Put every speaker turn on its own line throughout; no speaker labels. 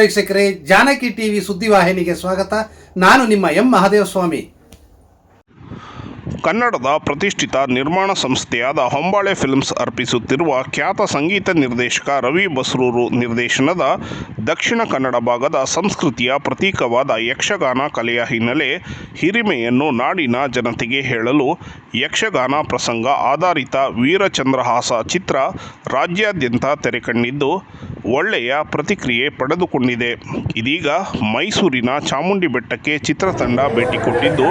ವೀಕ್ಷಕರೇ, ಜಾನಕಿ ಟಿವಿ ಸುದ್ದಿವಾಹಿನಿಗೆ ಸ್ವಾಗತ. ನಾನು ನಿಮ್ಮ ಎಂ ಮಹಾದೇವಸ್ವಾಮಿ.
ಕನ್ನಡದ ಪ್ರತಿಷ್ಠಿತ ನಿರ್ಮಾಣ ಸಂಸ್ಥೆಯಾದ ಹೊಂಬಾಳೆ ಫಿಲ್ಮ್ಸ್ ಅರ್ಪಿಸುತ್ತಿರುವ ಖ್ಯಾತ ಸಂಗೀತ ನಿರ್ದೇಶಕ ರವಿ ಬಸ್ರೂರು ನಿರ್ದೇಶನದ ದಕ್ಷಿಣ ಕನ್ನಡ ಭಾಗದ ಸಂಸ್ಕೃತಿಯ ಪ್ರತೀಕವಾದ ಯಕ್ಷಗಾನ ಕಲೆಯ ಹಿನ್ನೆಲೆ ಹಿರಿಮೆಯನ್ನು ನಾಡಿನ ಜನತೆಗೆ ಹೇಳಲು ಯಕ್ಷಗಾನ ಪ್ರಸಂಗ ಆಧಾರಿತ ವೀರಚಂದ್ರಹಾಸ ಚಿತ್ರ ರಾಜ್ಯಾದ್ಯಂತ ತೆರೆಕಂಡಿದ್ದು ಒಳ್ಳೆಯ ಪ್ರತಿಕ್ರಿಯೆ ಪಡೆದುಕೊಂಡಿದೆ. ಇದೀಗ ಮೈಸೂರಿನ ಚಾಮುಂಡಿ ಬೆಟ್ಟಕ್ಕೆ ಚಿತ್ರತಂಡ ಭೇಟಿ ಕೊಟ್ಟಿದ್ದು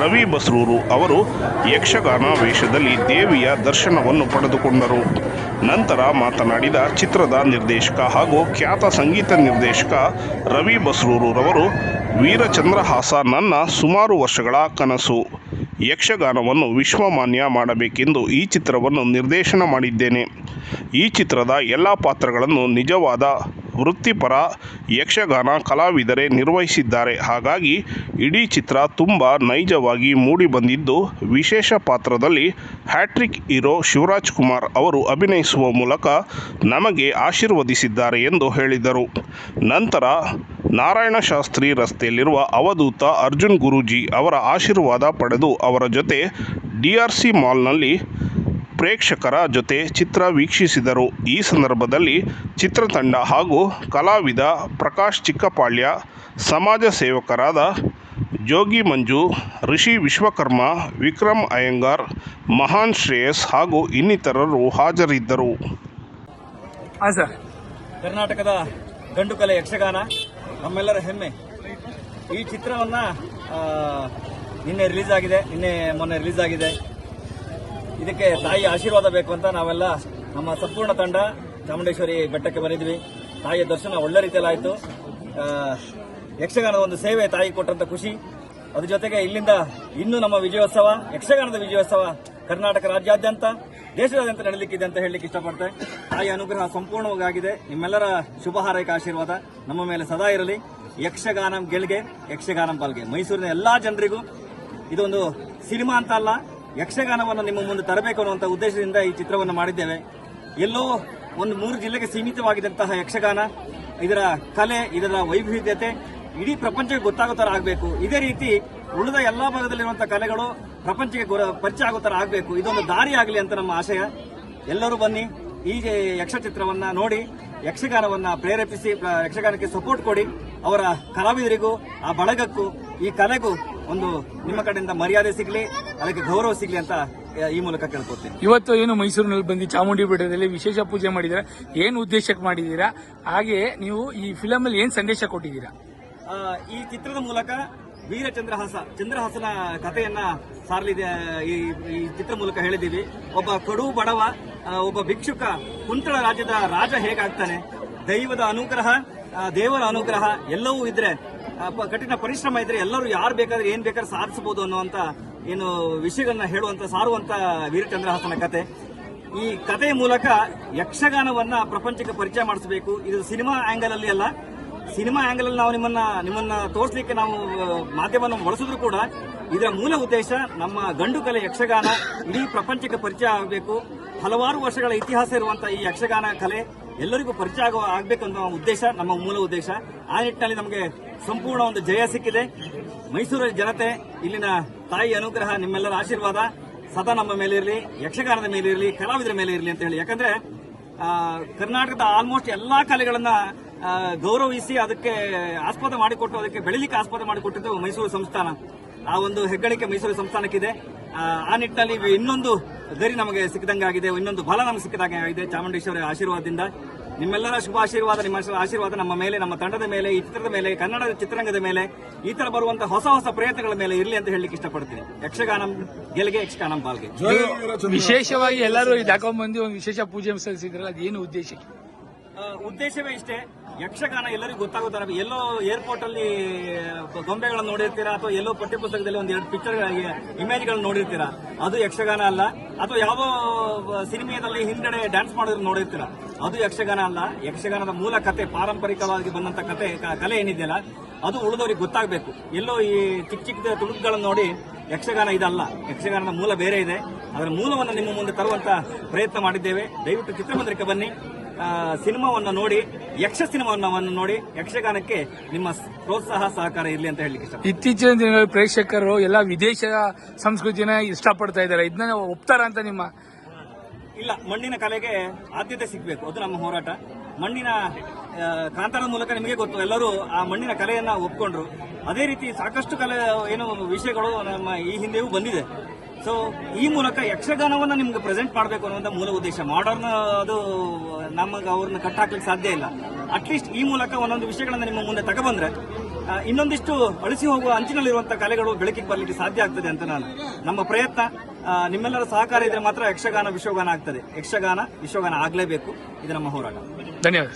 ರವಿ ಬಸ್ರೂರು ಅವರು ಯಕ್ಷಗಾನ ವೇಷದಲ್ಲಿ ದೇವಿಯ ದರ್ಶನವನ್ನು ಪಡೆದುಕೊಂಡರು. ನಂತರ ಮಾತನಾಡಿದ ಚಿತ್ರದ ನಿರ್ದೇಶಕ ಹಾಗೂ ಖ್ಯಾತ ಸಂಗೀತ ನಿರ್ದೇಶಕ ರವಿ ಬಸ್ರೂರುರವರು ವೀರಚಂದ್ರಹಾಸ ನನ್ನ ಸುಮಾರು ವರ್ಷಗಳ ಕನಸು. ಯಕ್ಷಗಾನವನ್ನು ವಿಶ್ವಮಾನ್ಯ ಮಾಡಬೇಕೆಂದು ಈ ಚಿತ್ರವನ್ನು ನಿರ್ದೇಶನ ಮಾಡಿದ್ದೇನೆ. ಈ ಚಿತ್ರದ ಎಲ್ಲ ಪಾತ್ರಗಳನ್ನು ನಿಜವಾದ ವೃತ್ತಿಪರ ಯಕ್ಷಗಾನ ಕಲಾವಿದರೇ ನಿರ್ವಹಿಸಿದ್ದಾರೆ. ಹಾಗಾಗಿ ಇಡೀ ಚಿತ್ರ ತುಂಬ ನೈಜವಾಗಿ ಮೂಡಿಬಂದಿದ್ದು, ವಿಶೇಷ ಪಾತ್ರದಲ್ಲಿ ಹ್ಯಾಟ್ರಿಕ್ ಹೀರೋ ಶಿವರಾಜ್ ಕುಮಾರ್ ಅವರು ಅಭಿನಯಿಸುವ ಮೂಲಕ ನಮಗೆ ಆಶೀರ್ವದಿಸಿದ್ದಾರೆ ಎಂದು ಹೇಳಿದರು. ನಂತರ ನಾರಾಯಣ ಶಾಸ್ತ್ರಿ ರಸ್ತೆಯಲ್ಲಿರುವ ಅವಧೂತ ಅರ್ಜುನ್ ಗುರೂಜಿ ಅವರ ಆಶೀರ್ವಾದ ಪಡೆದು ಅವರ ಜೊತೆ ಡಿ ಆರ್ ಸಿ ಮಾಲ್ನಲ್ಲಿ ಪ್ರೇಕ್ಷಕರ ಜೊತೆ ಚಿತ್ರ ವೀಕ್ಷಿಸಿದರು. ಈ ಸಂದರ್ಭದಲ್ಲಿ ಚಿತ್ರತಂಡ ಹಾಗೂ ಕಲಾವಿದ ಪ್ರಕಾಶ್ ಚಿಕ್ಕಪಾಳ್ಯ, ಸಮಾಜ ಸೇವಕರಾದ ಜೋಗಿ ಮಂಜು ಋಷಿ ವಿಶ್ವಕರ್ಮ, ವಿಕ್ರಮ್ ಅಯ್ಯಂಗಾರ್, ಮಹಾನ್ ಶ್ರೇಯಸ್ ಹಾಗೂ ಇನ್ನಿತರರು ಹಾಜರಿದ್ದರು.
ಸರ್.
ಕರ್ನಾಟಕದ ಗಂಡು ಕಲೆ ಯಕ್ಷಗಾನ, ನಮ್ಮೆಲ್ಲರ ಹೆಮ್ಮೆ. ಈ ಚಿತ್ರವನ್ನ ನಿನ್ನೆ ರಿಲೀಸ್ ಆಗಿದೆ, ನಿನ್ನೆ ಮೊನ್ನೆ ರಿಲೀಸ್ ಆಗಿದೆ. ಇದಕ್ಕೆ ತಾಯಿ ಆಶೀರ್ವಾದ ಬೇಕು ಅಂತ ನಾವೆಲ್ಲ ನಮ್ಮ ಸಂಪೂರ್ಣ ತಂಡ ಚಾಮುಂಡೇಶ್ವರಿ ಬೆಟ್ಟಕ್ಕೆ ಬಂದಿದ್ವಿ. ತಾಯಿಯ ದರ್ಶನ ಒಳ್ಳೆ ರೀತಿಯಲ್ಲಿ ಆಯಿತು ಯಕ್ಷಗಾನದ ಒಂದು ಸೇವೆ ತಾಯಿ ಕೊಟ್ಟಂತ ಖುಷಿ. ಅದ್ರ ಜೊತೆಗೆ ಇಲ್ಲಿಂದ ಇನ್ನೂ ನಮ್ಮ ವಿಜಯೋತ್ಸವ, ಯಕ್ಷಗಾನದ ವಿಜಯೋತ್ಸವ ಕರ್ನಾಟಕ ರಾಜ್ಯಾದ್ಯಂತ, ದೇಶದಾದ್ಯಂತ ನಡೆಯಲಿಕ್ಕಿದೆ ಅಂತ ಹೇಳಲಿಕ್ಕೆ ಇಷ್ಟಪಡ್ತೆ ತಾಯಿ ಅನುಗ್ರಹ ಸಂಪೂರ್ಣವಾಗಿದೆ. ನಿಮ್ಮೆಲ್ಲರ ಶುಭ ಹಾರೈಕೆ ಆಶೀರ್ವಾದ ನಮ್ಮ ಮೇಲೆ ಸದಾ ಇರಲಿ. ಯಕ್ಷಗಾನಂ ಗೆಲ್ಗೆ ಯಕ್ಷಗಾನಂ ಪಾಲ್ಗೆ. ಮೈಸೂರಿನ ಎಲ್ಲಾ ಜನರಿಗೂ ಇದೊಂದು ಸಿನಿಮಾ ಅಂತ ಅಲ್ಲ ಯಕ್ಷಗಾನವನ್ನು ನಿಮ್ಮ ಮುಂದೆ ತರಬೇಕು ಅನ್ನುವಂಥ ಉದ್ದೇಶದಿಂದ ಈ ಚಿತ್ರವನ್ನು ಮಾಡಿದ್ದೇವೆ. ಎಲ್ಲೋ ಒಂದು ಮೂರು ಜಿಲ್ಲೆಗೆ ಸೀಮಿತವಾಗಿದ್ದಂತಹ ಯಕ್ಷಗಾನ, ಇದರ ಕಲೆ, ಇದರ ವೈವಿಧ್ಯತೆ ಇಡೀ ಪ್ರಪಂಚಕ್ಕೆ ಗೊತ್ತಾಗೋ ಥರ ಆಗಬೇಕು. ಇದೇ ರೀತಿ ಉಳಿದ ಎಲ್ಲಾ ಭಾಗದಲ್ಲಿರುವಂಥ ಕಲೆಗಳು ಪ್ರಪಂಚಕ್ಕೆ ಪರಿಚಯ ಆಗೋ ಥರ ಆಗಬೇಕು. ಇದೊಂದು ದಾರಿ ಆಗಲಿ ಅಂತ ನಮ್ಮ ಆಶಯ. ಎಲ್ಲರೂ ಬನ್ನಿ, ಈ ಯಕ್ಷ ಚಿತ್ರವನ್ನ ನೋಡಿ, ಯಕ್ಷಗಾನವನ್ನ ಪ್ರೇರೇಪಿಸಿ, ಯಕ್ಷಗಾನಕ್ಕೆ ಸಪೋರ್ಟ್ ಕೊಡಿ. ಅವರ ಕಲಾವಿದರಿಗೂ, ಆ ಬಳಗಕ್ಕೂ, ಈ ಕಲೆಗೂ ಒಂದು ನಿಮ್ಮ ಕಡೆಯಿಂದ ಮರ್ಯಾದೆ ಸಿಗಲಿ ಅದಕ್ಕೆ ಗೌರವ ಸಿಗಲಿ ಅಂತ ಈ ಮೂಲಕ ಕೇಳ್ಕೊತೀನಿ
ಇವತ್ತು ಏನು ಮೈಸೂರಿನಲ್ಲಿ ಬಂದು ಚಾಮುಂಡಿ ಬೆಟ್ಟದಲ್ಲಿ ವಿಶೇಷ ಪೂಜೆ ಮಾಡಿದ್ದೀರಾ? ಏನು ಉದ್ದೇಶಕ್ಕೆ ಮಾಡಿದ್ದೀರಾ? ಹಾಗೆ ನೀವು ಈ ಫಿಲಮ್ ಅಲ್ಲಿ ಏನ್ ಸಂದೇಶ ಕೊಟ್ಟಿದ್ದೀರಾ?
ಈ ಚಿತ್ರದ ಮೂಲಕ ವೀರ ಚಂದ್ರಹಾಸ ಚಂದ್ರಹಾಸನ ಕಥೆಯನ್ನ ಸಾರಲಿದೆ ಈ ಈ ಚಿತ್ರ ಮೂಲಕ ಹೇಳಿದ್ದೀವಿ. ಒಬ್ಬ ಕಡು ಬಡವ ಒಬ್ಬ ಭಿಕ್ಷುಕ ಕುಂತಳ ರಾಜ್ಯದ ರಾಜ ಹೇಗಾಗ್ತಾನೆ? ದೈವದ ಅನುಗ್ರಹ ದೇವರ ಅನುಗ್ರಹ ಎಲ್ಲವೂ ಇದ್ರೆ ಕಠಿಣ ಪರಿಶ್ರಮ ಇದ್ರೆ ಎಲ್ಲರೂ ಯಾರು ಬೇಕಾದ್ರೆ ಏನ್ ಬೇಕಾದ್ರೆ ಸಾಧಿಸಬಹುದು ಅನ್ನುವಂತ ಏನು ವಿಷಯಗಳನ್ನ ಹೇಳುವಂತ, ಸಾರುವಂತ ವೀರಚಂದ್ರಹಾಸನ ಕತೆ. ಈ ಕಥೆಯ ಮೂಲಕ ಯಕ್ಷಗಾನವನ್ನ ಪ್ರಪಂಚಕ್ಕೆ ಪರಿಚಯ ಮಾಡಿಸಬೇಕು. ಇದು ಸಿನಿಮಾ ಆಂಗಲ್ ಅಲ್ಲಿ ಅಲ್ಲ. ಸಿನಿಮಾ ಆಂಗಲ್ ಅಲ್ಲಿ ನಾವು ನಿಮ್ಮನ್ನ ನಿಮ್ಮನ್ನ ತೋರಿಸಲಿಕ್ಕೆ ನಾವು ಮಾಧ್ಯಮವನ್ನು ಬಳಸಿದ್ರು ಕೂಡ ಇದರ ಮೂಲ ಉದ್ದೇಶ ನಮ್ಮ ಗಂಡು ಕಲೆ ಯಕ್ಷಗಾನ ಇಡೀ ಪ್ರಪಂಚಕ್ಕೆ ಪರಿಚಯ ಆಗಬೇಕು. ಹಲವಾರು ವರ್ಷಗಳ ಇತಿಹಾಸ ಇರುವಂತಹ ಈ ಯಕ್ಷಗಾನ ಕಲೆ ಎಲ್ಲರಿಗೂ ಪರಿಚಯ ಆಗುವ ಆಗ್ಬೇಕು ಅನ್ನೋ ಉದ್ದೇಶ, ನಮ್ಮ ಮೂಲ ಉದ್ದೇಶ. ಆ ನಿಟ್ಟಿನಲ್ಲಿ ನಮಗೆ ಸಂಪೂರ್ಣ ಒಂದು ಜಯ ಸಿಕ್ಕಿದೆ. ಮೈಸೂರಿನ ಜನತೆ, ಇಲ್ಲಿನ ತಾಯಿ ಅನುಗ್ರಹ, ನಿಮ್ಮೆಲ್ಲರ ಆಶೀರ್ವಾದ ಸದಾ ನಮ್ಮ ಮೇಲೆ ಇರಲಿ, ಯಕ್ಷಗಾನದ ಮೇಲೆ ಇರಲಿ, ಕಲಾವಿದರ ಮೇಲೆ ಇರಲಿ ಅಂತ ಹೇಳಿ. ಯಾಕಂದ್ರೆ ಕರ್ನಾಟಕದ ಆಲ್ಮೋಸ್ಟ್ ಎಲ್ಲಾ ಕಲೆಗಳನ್ನ ಗೌರವಿಸಿ ಅದಕ್ಕೆ ಆಸ್ಪದ ಮಾಡಿಕೊಟ್ಟು, ಅದಕ್ಕೆ ಬೆಳಿಲಿಕ್ಕೆ ಆಸ್ಪದ ಮಾಡಿಕೊಟ್ಟಿದ್ದು ಮೈಸೂರು ಸಂಸ್ಥಾನ. ಆ ಒಂದು ಹೆಗ್ಗಳಿಕೆ ಮೈಸೂರು ಸಂಸ್ಥಾನಕ್ಕಿದೆ. ಆ, ಆ ನಿಟ್ಟಿನಲ್ಲಿ ಇನ್ನೊಂದು ಗರಿ ನಮಗೆ ಸಿಕ್ಕಿದಂಗಾಗಿದೆ ಇನ್ನೊಂದು ಬಲ ನಮಗೆ ಸಿಕ್ಕಿದಂಗೆ ಆಗಿದೆ ಚಾಮುಂಡೇಶ್ವರಿ ಆಶೀರ್ವಾದದಿಂದ. ನಿಮ್ಮೆಲ್ಲರ ಶುಭ ಆಶೀರ್ವಾದ ನಿಮ್ಮ ಆಶೀರ್ವಾದ ನಮ್ಮ ಮೇಲೆ ನಮ್ಮ ತಂಡದ ಮೇಲೆ ಈ ಚಿತ್ರದ ಮೇಲೆ ಕನ್ನಡದ ಚಿತ್ರರಂಗದ ಮೇಲೆ ಈ ತರ ಬರುವಂತಹ ಹೊಸ ಹೊಸ ಪ್ರಯತ್ನಗಳ ಮೇಲೆ ಇರಲಿ ಅಂತ ಹೇಳಲಿಕ್ಕೆ ಇಷ್ಟಪಡ್ತೀನಿ. ಯಕ್ಷಗಾನಂ ಗೆಲ್ಗೆ ಯಕ್ಷಗಾನಂ ಬಾಲ್ಗೆ.
ವಿಶೇಷವಾಗಿ ಎಲ್ಲರೂ ಒಂದು ವಿಶೇಷ ಪೂಜೆ ಸಲ್ಲಿಸಿದ್ರಲ್ಲ ಅದೇನು ಉದ್ದೇಶಕ್ಕೆ
ಉದ್ದೇಶವೇ ಇಷ್ಟೇ. ಯಕ್ಷಗಾನ ಎಲ್ಲರಿಗೂ ಗೊತ್ತಾಗುತ್ತಾರೆ ತರ ಎಲ್ಲೋ ಏರ್ಪೋರ್ಟ್ ಅಲ್ಲಿ ಗೊಂಬೆಗಳನ್ನು ನೋಡಿರ್ತೀರಾ ಅಥವಾ ಎಲ್ಲೋ ಪಠ್ಯಪುಸ್ತಕದಲ್ಲಿ ಒಂದು ಎರಡು ಪಿಕ್ಚರ್ ಇಮೇಜ್ಗಳನ್ನು ನೋಡಿರ್ತೀರಾ? ಅದು ಯಕ್ಷಗಾನ ಅಲ್ಲ. ಅಥವಾ ಯಾವ ಸಿನಿಮಾದಲ್ಲಿ ಹಿಂದಡೆ ಡ್ಯಾನ್ಸ್ ಮಾಡೋದ್ರ ನೋಡಿರ್ತೀರಾ? ಅದು ಯಕ್ಷಗಾನ ಅಲ್ಲ. ಯಕ್ಷಗಾನದ ಮೂಲ ಕತೆ, ಪಾರಂಪರಿಕವಾಗಿ ಬಂದಂತ ಕತೆ ಕಲೆ ಏನಿದೆಯಲ್ಲ, ಅದು ಉಳಿದವರಿಗೆ ಗೊತ್ತಾಗಬೇಕು. ಎಲ್ಲೋ ಈ ಚಿಕ್ಕ ಚಿಕ್ಕ ತುಣುಕುಗಳನ್ನು ನೋಡಿ ಯಕ್ಷಗಾನ ಇದಲ್ಲ. ಯಕ್ಷಗಾನದ ಮೂಲ ಬೇರೆ ಇದೆ. ಅದರ ಮೂಲವನ್ನು ನಿಮ್ಮ ಮುಂದೆ ತರುವಂತ ಪ್ರಯತ್ನ ಮಾಡಿದ್ದೇವೆ. ದಯವಿಟ್ಟು ಚಿತ್ರಮಂದಿರಕ್ಕೆ ಬನ್ನಿ. ಸಿನಿಮಾವನ್ನ ನೋಡಿ ಯಕ್ಷ ಸಿನಿಮಾವನ್ನ ನೋಡಿ ಯಕ್ಷಗಾನಕ್ಕೆ ನಿಮ್ಮ ಪ್ರೋತ್ಸಾಹ ಸಹಕಾರ ಇರಲಿ ಅಂತ ಹೇಳಲಿಕ್ಕೆ
ಇತ್ತೀಚಿನ ದಿನಗಳಲ್ಲಿ ಪ್ರೇಕ್ಷಕರು ಎಲ್ಲ ವಿದೇಶ ಸಂಸ್ಕೃತಿನ ಇಷ್ಟಪಡ್ತಾ ಇದ್ದಾರೆ. ಇದನ್ನ ಒಪ್ತಾರ ಅಂತ ನಿಮ್ಮ
ಇಲ್ಲ ಮಣ್ಣಿನ ಕಲೆಗೆ ಆದ್ಯತೆ ಸಿಗಬೇಕು. ಅದು ನಮ್ಮ ಹೋರಾಟ. ಮಣ್ಣಿನ ಕಾಂತಾರದ ಮೂಲಕ ನಿಮಗೆ ಗೊತ್ತು. ಎಲ್ಲರೂ ಆ ಮಣ್ಣಿನ ಕಲೆಯನ್ನ ಒಪ್ಕೊಂಡ್ರು. ಅದೇ ರೀತಿ ಸಾಕಷ್ಟು ಕಲೆ ಏನು ವಿಷಯಗಳು ನಮ್ಮ ಈ ಹಿಂದೆಯೂ ಬಂದಿದೆ. ಸೊ ಈ ಮೂಲಕ ಯಕ್ಷಗಾನವನ್ನ ನಿಮ್ಗೆ ಪ್ರೆಸೆಂಟ್ ಮಾಡಬೇಕು ಅನ್ನುವಂಥ ಮೂಲ ಉದ್ದೇಶ. ಮಾಡರ್ನ್ ಅದು ನಮಗೆ ಅವ್ರನ್ನ ಕಟ್ಟಾಕ್ಲಿಕ್ಕೆ ಸಾಧ್ಯ ಇಲ್ಲ. ಅಟ್ಲೀಸ್ಟ್ ಈ ಮೂಲಕ ಒಂದೊಂದು ವಿಷಯಗಳನ್ನ ನಿಮ್ಮ ಮುಂದೆ ತಗೊಬಂದ್ರೆ ಇನ್ನೊಂದಿಷ್ಟು ಅಳಿಸಿ ಹೋಗುವ ಅಂಚಿನಲ್ಲಿರುವಂತಹ ಕಲೆಗಳು ಬೆಳಕಿಗೆ ಬರಲಿಕ್ಕೆ ಸಾಧ್ಯ ಆಗ್ತದೆ ಅಂತ ನಾನು. ನಮ್ಮ ಪ್ರಯತ್ನ ನಿಮ್ಮೆಲ್ಲರ ಸಹಕಾರ ಇದ್ರೆ ಮಾತ್ರ ಯಕ್ಷಗಾನ ವಿಶ್ವಗಾನ ಆಗ್ತದೆ. ಯಕ್ಷಗಾನ ವಿಶ್ವಗಾನ ಆಗಲೇಬೇಕು. ಇದು ನಮ್ಮ ಹೋರಾಟ.
ಧನ್ಯವಾದ.